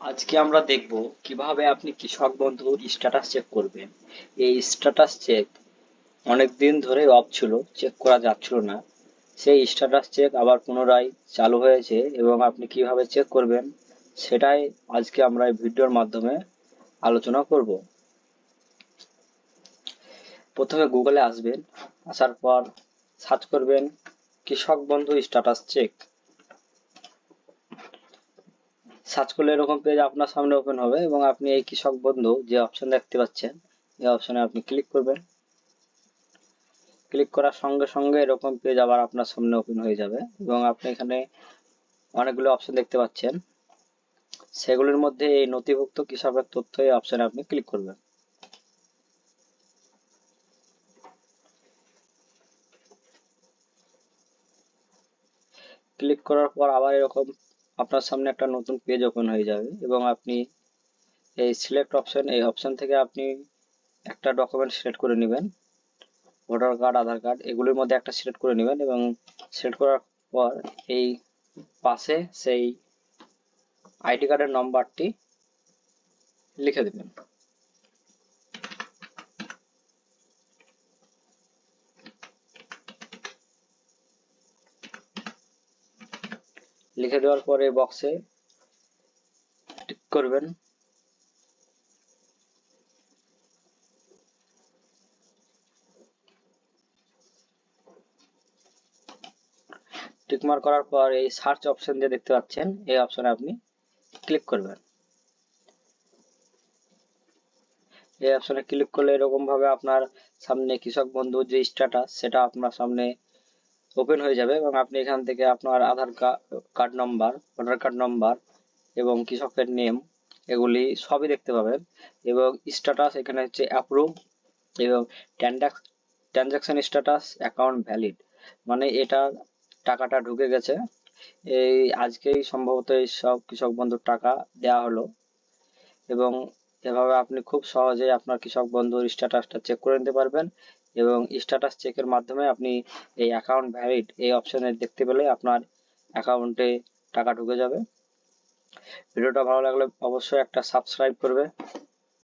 আজকে আমরা দেখব কীভাবে আপনি কৃষক বন্ধুর স্ট্যাটাস চেক করবেন। এই স্ট্যাটাস চেক অনেক দিন ধরে অফ ছিল চেক করা যাচ্ছিল না। সেই স্ট্যাটাস চেক আবার পুনরায় চালু হয়েছে এবং আপনি কীভাবে চেক করবেন সেটাই আজকে আমরা এই ভিডিওর মাধ্যমে আলোচনা করব। প্রথমে গুগলে আসবেন, আসার পর সার্চ করবেন কৃষক বন্ধু স্ট্যাটাস চেক সার্চ করলে এরকম পেজ আপনার সামনে ওপেন হবে এবং আপনি এই কৃষক বন্ধু যে অপশন দেখতে পাচ্ছেন, এই অপশনে আপনি ক্লিক করবেন। ক্লিক করার সঙ্গে সঙ্গে এরকম পেজ আবার আপনার সামনে ওপেন হয়ে যাবে এবং আপনি এখানে অনেকগুলো অপশন দেখতে পাচ্ছেন। সেগুলির মধ্যে এই নথিভুক্ত কৃষকের তথ্য এই অপশনে আপনি ক্লিক করবেন। ক্লিক করার পর আবার এরকম আপনার সামনে একটা নতুন পেজ ওপেন হয়ে যাবে এবং আপনি এই সিলেক্ট অপশন এই অপশন থেকে আপনি একটা ডকুমেন্ট সিলেক্ট করে নেবেন। ভোটার কার্ড আধার কার্ড এগুলির মধ্যে একটা সিলেক্ট করে নেবেন এবং সিলেক্ট করার পর এই পাশে সেই আইডি কার্ডের নম্বরটি লিখে দেবেন। লিখে দেওয়ার পরে বক্সে টিক করবেন। টিকমার করার পর এই সার্চ অপশন যে দেখতে পাচ্ছেন, এই অপশনে আপনি ক্লিক করবেন। এই অপশনে ক্লিক করলে এরকম ভাবে আপনার সামনে কৃষক বন্ধু যে স্ট্যাটাস সেটা আপনার সামনে ওপেন হয়ে যাবে এবং আপনি এখান থেকে আপনার Aadhaar card number voter card number এবং কৃষকের নেম এগুলি সবই দেখতে পাবেন এবং স্ট্যাটাস এখানে হচ্ছে অ্যাপ্রুভ এবং ট্রানজাকশন স্ট্যাটাস অ্যাকাউন্ট ভ্যালিড মানে এটা টাকাটা ঢুকে গেছে। এই আজকেই সম্ভবত এই সব কৃষক বন্ধুর টাকা দেওয়া হলো এবং এভাবে আপনি খুব সহজেই আপনার কৃষক বন্ধুর স্ট্যাটাসটা চেক করে নিতে পারবেন এবং স্ট্যাটাস চেকের মাধ্যমে আপনি এই অ্যাকাউন্ট ভ্যালিড এই অপশনে দেখতে পেলে আপনার অ্যাকাউন্টে টাকা ঢুকে যাবে। ভিডিওটা ভালো লাগলে অবশ্যই একটা সাবস্ক্রাইব করবে।